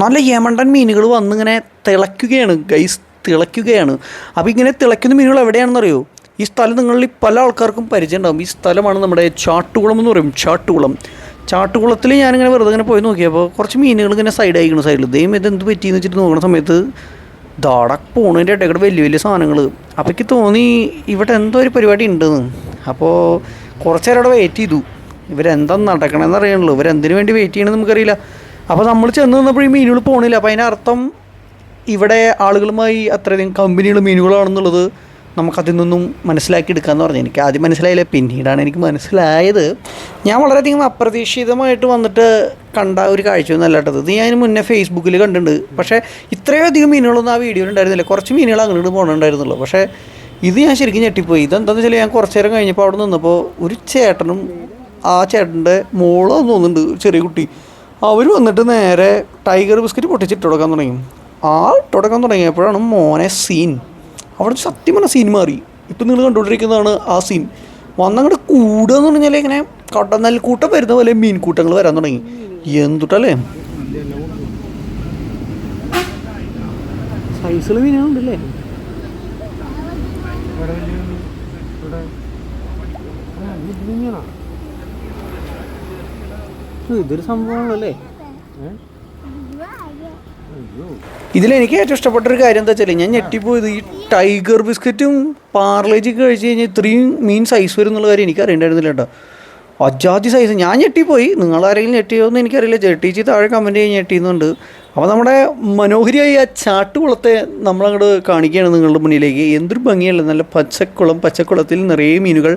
നല്ല യമണ്ടൻ മീനുകൾ വന്നിങ്ങനെ തിളയ്ക്കുകയാണ് ഗൈസ് തിളയ്ക്കുകയാണ്. അപ്പോൾ ഇങ്ങനെ തിളയ്ക്കുന്ന മീനുകൾ എവിടെയാണെന്നറിയോ? ഈ സ്ഥലം നിങ്ങളിൽ പല ആൾക്കാർക്കും പരിചയം ഉണ്ടാകും ഈ സ്ഥലമാണ് നമ്മുടെ ചാട്ടുകുളം എന്ന് പറയും ചാട്ടുകുളം. ചാട്ടുകുളത്തിൽ ഞാനിങ്ങനെ വെറുതെ ഇങ്ങനെ പോയി നോക്കിയപ്പോൾ കുറച്ച് മീനുകൾ ഇങ്ങനെ സൈഡ് ആയിരിക്കുന്നു സൈഡിൽ ദൈവം ഇത് എന്ത് പറ്റിയെന്ന് വെച്ചിട്ട് നോക്കുന്ന സമയത്ത് ദാട പോണതിന്റെ ഇടയ്ക്കൂടെ വലിയ വലിയ സാധനങ്ങൾ അപ്പോൾ എനിക്ക് തോന്നി ഇവിടെ എന്തോ ഒരു പരിപാടി ഉണ്ടെന്ന്. അപ്പോൾ കുറച്ച് നേരം അവിടെ വെയിറ്റ് ചെയ്തു. ഇവരെന്താ നടക്കണമെന്ന് അറിയണല്ലോ ഇവരെന്തിനു വേണ്ടി വെയിറ്റ് ചെയ്യണമെന്ന് നമുക്കറിയില്ല. അപ്പോൾ നമ്മൾ ചെന്ന് നിന്നപ്പോൾ ഈ മീനുകൾ പോണില്ല. അപ്പോൾ അതിനർത്ഥം ഇവിടെ ആളുകളുമായി അത്രയധികം കമ്പനികൾ മീനുകളാണെന്നുള്ളത് നമുക്കതിൽ നിന്നും മനസ്സിലാക്കി എടുക്കാമെന്ന് പറഞ്ഞു. എനിക്ക് ആദ്യം മനസ്സിലായില്ല പിന്നീടാണ് എനിക്ക് മനസ്സിലായത്. ഞാൻ വളരെയധികം അപ്രതീക്ഷിതമായിട്ട് വന്നിട്ട് കണ്ട ഒരു കാഴ്ചയൊന്നും അല്ലാട്ടത് ഇത് ഞാൻ മുന്നേ ഫേസ്ബുക്കിൽ കണ്ടിട്ടുണ്ട്. പക്ഷേ ഇത്രയും അധികം മീനുകളൊന്നും ആ വീഡിയോയിൽ ഉണ്ടായിരുന്നില്ല. കുറച്ച് മീനുകൾ അങ്ങോട്ട് പോകണുണ്ടായിരുന്നുള്ളൂ പക്ഷേ ഇത് ഞാൻ ശരിക്കും ഞെട്ടിപ്പോയി. ഇതെന്താണെന്ന് വെച്ചാൽ ഞാൻ കുറച്ച് നേരം കഴിഞ്ഞപ്പോൾ അവിടെ നിന്നപ്പോൾ ഒരു ചേട്ടനും ആ ചേട്ടന്റെ മോളോ തോന്നുന്നുണ്ട് ചെറിയ കുട്ടി. അവർ വന്നിട്ട് നേരെ ടൈഗർ ബിസ്ക്കറ്റ് പൊട്ടിച്ചിട്ട് തുടക്കാൻ തുടങ്ങി. ആ തുടക്കാൻ തുടങ്ങിയപ്പോഴാണ് മോനെ സീൻ. അവിടെ സത്യം പറഞ്ഞ സീൻ മാറി. ഇപ്പം നിങ്ങൾ കണ്ടുകൊണ്ടിരിക്കുന്നതാണ് ആ സീൻ. വന്നങ്ങോട്ട് കൂടുക എന്ന് പറഞ്ഞാൽ ഇങ്ങനെ കടന്നൽക്കൂട്ടം വരുന്ന പോലെ മീൻകൂട്ടങ്ങൾ വരാൻ തുടങ്ങി. എന്തുട്ടല്ലേ? സൈസിൽ ഇതൊരു സംഭവമാണല്ലേ ഇതിലെനിക്ക് ഏറ്റവും ഇഷ്ടപ്പെട്ട ഒരു കാര്യം എന്താ വെച്ചാൽ ഞാൻ ഞെട്ടിപ്പോയത് ഈ ടൈഗർ ബിസ്ക്കറ്റും പാർലേജ് കഴിച്ച് കഴിഞ്ഞാൽ ഇത്രയും മീൻ സൈസ് വരും എന്നുള്ള കാര്യം എനിക്ക് അറിയണ്ടായിരുന്നില്ല കേട്ടോ. അജാതി സൈസ് ഞാൻ ഞെട്ടിപ്പോയി. നിങ്ങളാരെങ്കിലും ഞെട്ടിയോ എന്ന് എനിക്കറിയില്ല. ജെട്ടിച്ച് താഴെ കമന്റ് ചെയ്ത് ഞെട്ടിയുന്നുണ്ട് അപ്പോൾ നമ്മുടെ മനോഹരിയായി ആ ചാട്ടുകുളത്തെ നമ്മളങ്ങോട്ട് കാണിക്കുകയാണ് നിങ്ങളുടെ മുന്നിലേക്ക്. എന്തൊരു ഭംഗിയല്ലേ നല്ല പച്ചക്കുളം പച്ചക്കുളത്തിൽ നിറയെ മീനുകൾ.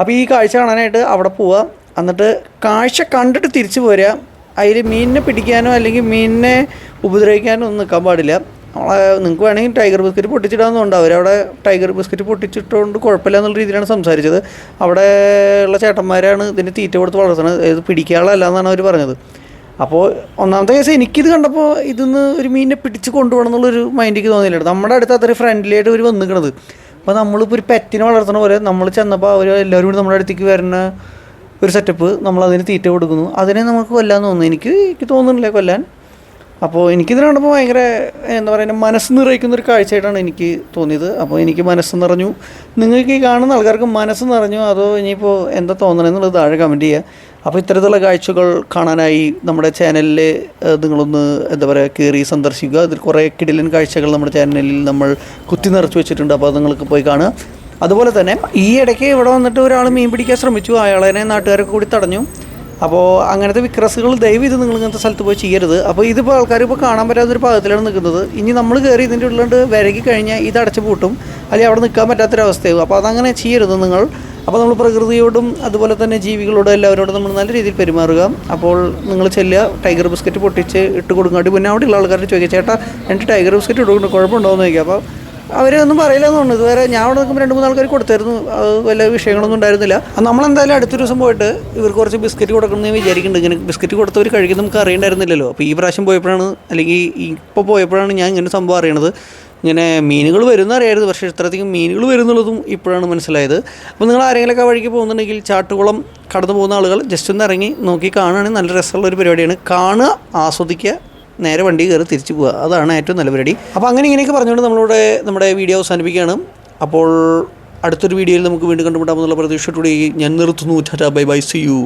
അപ്പോൾ ഈ കാഴ്ച കാണാനായിട്ട് അവിടെ പോവുക എന്നിട്ട് കാഴ്ച കണ്ടിട്ട് തിരിച്ചു പോരുക അതിൽ മീനിനെ പിടിക്കാനോ അല്ലെങ്കിൽ മീനിനെ ഉപദ്രവിക്കാനോ ഒന്നും നിൽക്കാൻ പാടില്ല. നമ്മളെ നിങ്ങൾക്ക് വേണമെങ്കിൽ ടൈഗർ ബിസ്ക്കറ്റ് പൊട്ടിച്ചിടാമെന്നുണ്ട് അവരവിടെ ടൈഗർ ബിസ്ക്കറ്റ് പൊട്ടിച്ചിട്ടുകൊണ്ട് കുഴപ്പമില്ല എന്നുള്ള രീതിയിലാണ് സംസാരിച്ചത്. അവിടെ ഉള്ള ചേട്ടന്മാരാണ് ഇതിന്റെ തീറ്റ കൊടുത്ത് വളർത്തുന്നത്. ഇത് പിടിക്കാനുള്ളതല്ല എന്നാണ് അവർ പറഞ്ഞത്. അപ്പോൾ ഒന്നാമത്തെ കേസ് എനിക്കിത് കണ്ടപ്പോൾ ഇതിന്ന് ഒരു മീനിനെ പിടിച്ച് കൊണ്ടുപോകണം എന്നുള്ളൊരു മൈൻഡിക്ക് തോന്നിയില്ല. നമ്മുടെ അടുത്ത് അത്ര ഫ്രണ്ട്ലി ആയിട്ട് ഒരു വന്നിക്കണത്. അപ്പോൾ നമ്മളിപ്പോൾ ഒരു പെറ്റിനെ വളർത്തുന്ന പോലെ നമ്മൾ ചെന്നപ്പോൾ അവർ എല്ലാവരും കൂടി നമ്മുടെ അടുത്തേക്ക് വരുന്ന ഒരു സെറ്റപ്പ് നമ്മൾ അതിന് തീറ്റ കൊടുക്കുന്നു. അതിനെ നമുക്ക് കൊല്ലാൻ തോന്നുന്നു. എനിക്ക് എനിക്ക് തോന്നുന്നില്ല കൊല്ലാൻ. അപ്പോൾ എനിക്കിതിനെ കണ്ടപ്പോൾ ഭയങ്കര എന്താ പറയുക മനസ്സ് നിറയ്ക്കുന്ന ഒരു കാഴ്ചയായിട്ടാണ് എനിക്ക് തോന്നിയത്. അപ്പോൾ എനിക്ക് മനസ്സ് നിറഞ്ഞു. നിങ്ങൾക്ക് ഈ കാണുന്ന ആൾക്കാർക്ക് മനസ്സ് നിറഞ്ഞു. അതോ ഇനിയിപ്പോൾ എന്താ തോന്നണമെന്നുള്ളത് താഴെ കമന്റ് ചെയ്യുക അപ്പോൾ ഇത്തരത്തിലുള്ള കാഴ്ചകൾ കാണാനായി നമ്മുടെ ചാനലിൽ നിങ്ങളൊന്ന് എന്താ പറയുക കയറി സന്ദർശിക്കുക. അതിൽ കുറേ കിടിലൻ കാഴ്ചകൾ നമ്മുടെ ചാനലിൽ നമ്മൾ കുത്തി നിറച്ച് വെച്ചിട്ടുണ്ട്. അപ്പോൾ അത് നിങ്ങൾക്ക് പോയി കാണുക. അതുപോലെ തന്നെ ഈ ഇടയ്ക്ക് ഇവിടെ വന്നിട്ട് ഒരാൾ മീൻ പിടിക്കാൻ ശ്രമിച്ചു. അയാളെ നാട്ടുകാരൊക്കെ കൂടി തടഞ്ഞു. അപ്പോൾ അങ്ങനത്തെ വിക്രസുകൾ ദയവ് ഇത് നിങ്ങൾ ഇങ്ങനത്തെ സ്ഥലത്ത് പോയി ചെയ്യരുത്. അപ്പോൾ ഇതിപ്പോൾ ആൾക്കാർ ഇപ്പോൾ കാണാൻ പറ്റാത്തൊരു പാകത്തിലാണ് നിൽക്കുന്നത്. ഇനി നമ്മൾ കയറി ഇതിന്റെ ഉള്ളിലോട്ട് വിരകി കഴിഞ്ഞാൽ ഇത് അടച്ചു പൂട്ടും. അല്ലെങ്കിൽ അവിടെ നിൽക്കാൻ പറ്റാത്തൊരവസ്ഥയാവും. അപ്പോൾ അതങ്ങനെ ചെയ്യരുത് നിങ്ങൾ. അപ്പോൾ നമ്മൾ പ്രകൃതിയോടും അതുപോലെ തന്നെ ജീവികളോടും എല്ലാവരോടും നമ്മൾ നല്ല രീതിയിൽ പെരുമാറുക. അപ്പോൾ നിങ്ങൾ ചെല്ലുക. ടൈഗർ ബിസ്ക്കറ്റ് പൊട്ടിച്ച് ഇട്ട് കൊടുക്കാണ്ട് പിന്നെ അവിടെയുള്ള ആൾക്കാരുടെ ചോദിക്കുക ചേട്ടാ എന്റെ ടൈഗർ ബിസ്ക്കറ്റ് ഇട്ട് കൊടുക്കണം കുഴപ്പമുണ്ടോ എന്ന് ചോദിക്കുക അപ്പോൾ അവരൊന്നും പറയില്ലെന്ന് തോന്നുന്നു. ഇതുവരെ ഞാൻ അവിടെ നിൽക്കുമ്പോൾ രണ്ട് മൂന്ന് ആൾക്കാർ കൊടുത്തായിരുന്നു. അത് വല്ല വിഷയങ്ങളൊന്നും ഉണ്ടായിരുന്നില്ല. നമ്മളെന്തായാലും അടുത്തൊരു ദിവസം പോയിട്ട് ഇവർക്ക് കുറച്ച് ബിസ്ക്കറ്റ് കൊടുക്കണമെന്ന് വിചാരിക്കുന്നുണ്ട്. ഇങ്ങനെ ബിസ്ക്കറ്റ് കൊടുത്തവർ കഴിക്കുന്നത് നമുക്ക് അറിയണ്ടായിരുന്നില്ലല്ലോ. അപ്പോൾ ഈ പ്രാവശ്യം പോയപ്പോഴാണ് അല്ലെങ്കിൽ ഇപ്പോൾ പോയപ്പോഴാണ് ഞാൻ ഇങ്ങനെ സംഭവം അറിയണത്. ഇങ്ങനെ മീനുകൾ വരുന്ന അറിയായിരുന്നു. പക്ഷേ ഇത്രയധികം മീനുകൾ വരുന്നുള്ളതും ഇപ്പോഴാണ് മനസ്സിലായത്. അപ്പോൾ നിങ്ങൾ ആരെങ്കിലുമൊക്കെ വഴിക്ക് പോകുന്നുണ്ടെങ്കിൽ ചാട്ടുകുളം കടന്നു പോകുന്ന ആളുകൾ ജസ്റ്റ് ഒന്ന് ഇറങ്ങി നോക്കി കാണുകയാണെങ്കിൽ നല്ല രസമുള്ള ഒരു പരിപാടിയാണ്. കാണുക ആസ്വദിക്കുക നേരെ വണ്ടി കയറി തിരിച്ചു പോവുക. അതാണ് ഏറ്റവും നല്ല പരിപാടി. അപ്പോൾ അങ്ങനെ ഇങ്ങനെയൊക്കെ പറഞ്ഞുകൊണ്ട് നമ്മളിവിടെ നമ്മുടെ വീഡിയോ അവസാനിപ്പിക്കുകയാണ്. അപ്പോൾ അടുത്തൊരു വീഡിയോയിൽ നമുക്ക് വീണ്ടും കണ്ടുമുട്ടാമെന്നുള്ള പ്രതീക്ഷയോടുകൂടി ഞാൻ നിർത്തുന്നു. Tata bye bye see you.